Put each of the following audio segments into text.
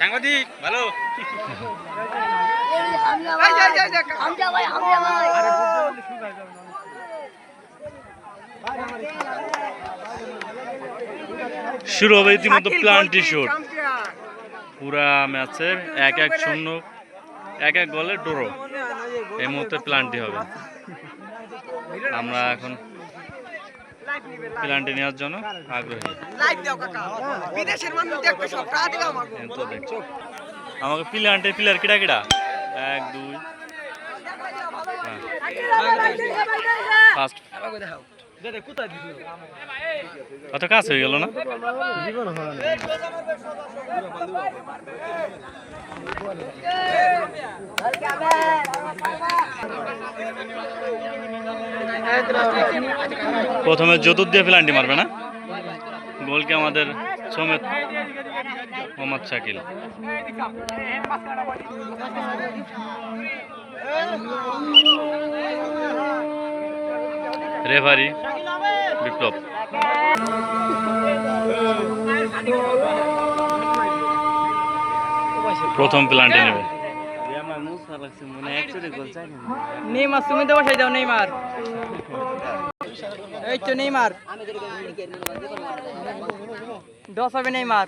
সাংবাদিক ভালো। শুরু হবে ইতিমধ্যে প্লান্টি শুট পুরা ম্যাচের এক এক শূন্য এক এক গোলে ডোরো। এই মুহূর্তে প্লান্টি হবে। আমরা এখন প্লান্টি নেওয়ার জন্য আগ্রহী। বিদেশের মানুষ দেখবে সব আমাকে। প্লান্টে প্লেয়ার কিটা কিটা এক দুই। হ্যাঁ। ফার্স্ট কত কাজ হয়ে গেল না? প্রথমে যদুর দিয়ে প্লান্টি মারবে না? গোলকে আমাদের সমেত মোহাম্মদ শাকিল। রেফারি বিপ্লব। প্রথম প্লান্টে নেবে। নেইমার তুমি তো বসাই দাও নেইমার এই তো নেইমার। দশ হবে নেইমার।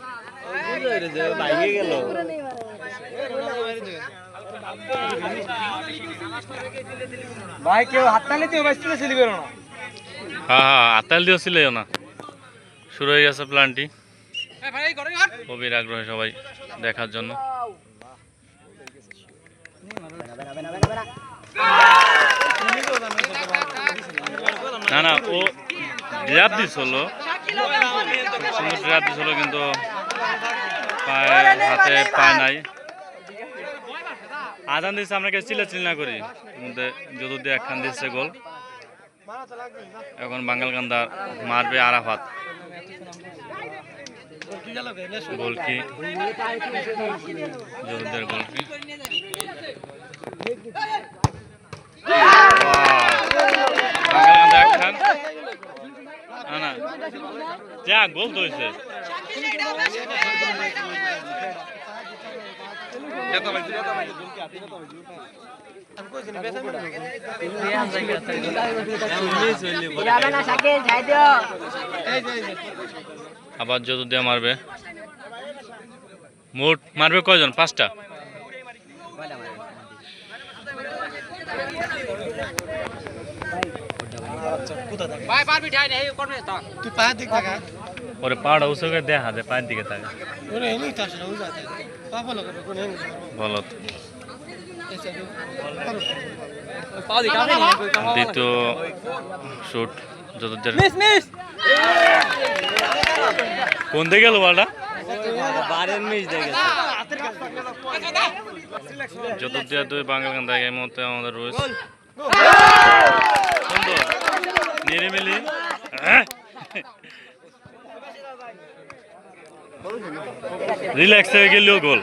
ভাই কেউ হাত টানলে তুমি বাইসলে সিলি না হ্যাঁ হ্যাঁ আতাল দিয়েছিল না। শুরু হয়ে গেছে প্ল্যানটি কবির আগ্রহে সবাই দেখার জন্য। না না, ও ড্রাপ দিছিল। সুন্দর ড্রাপ দিছিল, কিন্তু হাতে পায় নাই। আজান দিচ্ছে আমরা কেউ চিল্লাচিল্লি না করি। মধ্যে যদু একখান দিচ্ছে গোল। এখন বাঙ্গালকান্দা মারবে আরাফাত। গোলকি জরুদের গোলকি। বাঙ্গালকান্দা একখান না না যা গোল তো হয়েছে যাবে না শাকিল ছাই দিও আবার যদু দিয়ে মারবে মোট মারবে কয়জন পাঁচটা তুই পায়ের দিক থাকা ওরে পাড়া উসকে দেখা দে পায়ের দিকে থাকে ওরে এমনি তো আসলে উজা থাকে পা ফলো করে কোন এমনি বলো তো। এসে দ্বিতীয় শুট যদুদের মিস মিস কোন দিকে গেল বলটা যদুদিয়া দুই বাঙ্গালকান্দা এই মুহূর্তে আমাদের রয়েছে। সুন্দর নিরিমিলি রিল্যাক্স হয়ে গেলেও গোল।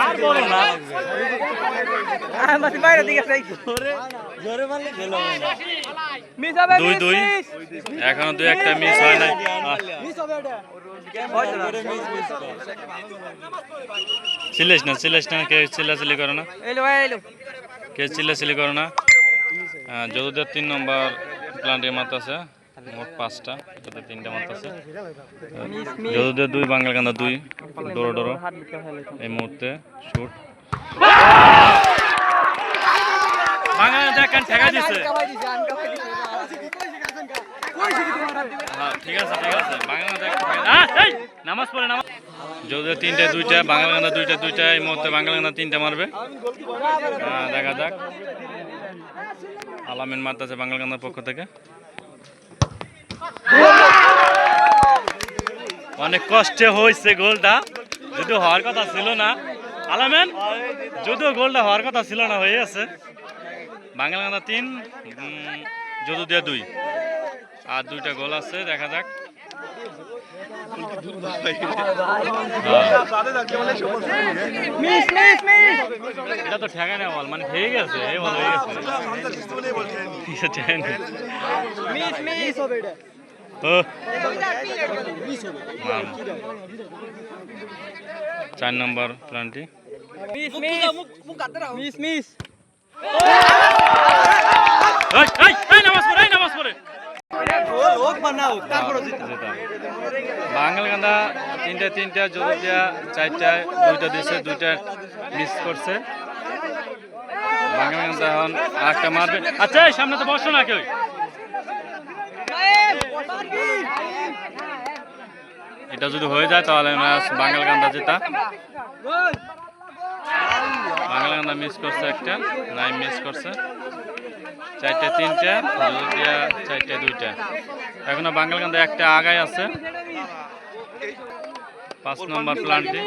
আর বলো না। বাইরে দিকে যাই মিস হবে দুই দুই। এখনও দুই একটা মিস হয় নাই। চিল্লিস না চিল্লিস না কে চিল্লাচিল্লি করো না। এলো ভাই এলো কে চিল্লাচিল্লি করো না। যদুদের তিন নম্বর প্লান্টের মাত আছে মোট পাঁচটা এটাতে তিনটা মাত আছে। যদুদের দুই বাঙ্গালকান্দা দুই ডোরো ডোরো। এই মুহূর্তে শুট বাঙ্গালকান্দা একখান ঠেকা দিছে হ্যাঁ ঠিক আছে ঠিক আছে। নামাজ পড়ে, নামাজ যদিও তিনটে, দুইটা তিনটা মারবে। দেখা যাক। আলামিন মারতেছে বাঙালকান্দার পক্ষ থেকে। অনেক কষ্টে হয়েছে গোলটা। যদি হওয়ার কথা ছিল না। আলামেন, যদিও গোলটা হওয়ার কথা ছিল না, হয়ে আছে বাঙালকান্দা তিন যদু দিয়ে দুই। আর দুইটা গোল আছে দেখা যাক। মিস মিস মিস এটা তো ঠেকা না বল মানে হয়ে গেছে এই বল হয়ে গেছে। মিস মিস চার নম্বর প্ল্যানটি মিস মিস। এই, এই, এই, নামাজ পড়ে এই নামাজ পড়ে গোল হোক বা না হোক তারপরে তিনটা তিনটা জলদিয়া চারটা, দুইটা দিয়েছে দুইটা মিস করছে। বাঙালগান্দা এখন একটা মারবে আচ্ছা সামনে তো বসো না কেউ। এটা যদি হয়ে যায়, তাহলে ম্যাচ বাঙালগান্দা জেতা। বাঙালগান্দা মিস করছে একটা, নাই মিস করছে। চারটে তিনটে হলুদিয়া চারটে দুইটা। এখনও বাঙালগান্দা একটা আগায় আছে। পাঁচ নম্বর প্লান্টে।